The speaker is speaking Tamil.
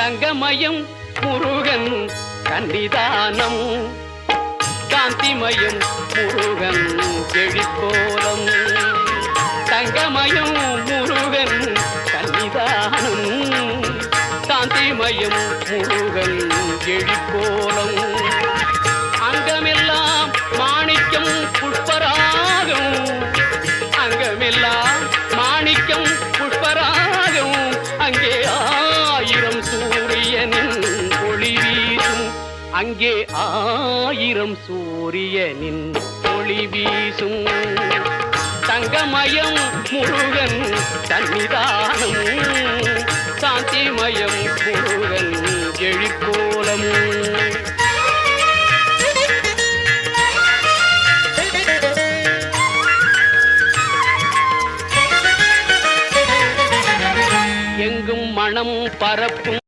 தங்கமயம் முருகன் கன்னிதானம். காந்திமயம் முருகன் எழிற்கோலம் தங்கமயம் முருகன் கன்னிதானம். காந்திமயம் முருகன் எழிற்கோலம் அங்கமெல்லாம் மாணிக்கம் புஷ்பராகம். அங்கமெல்லாம் அங்கே ஆயிரம் சூரியனின் ஒளி வீசும். தங்கமயம் முருகன் சன்னிதானம் சாந்திமயம் முருகன் எழிற்கோலம். எங்கும் மனம் பரப்பும்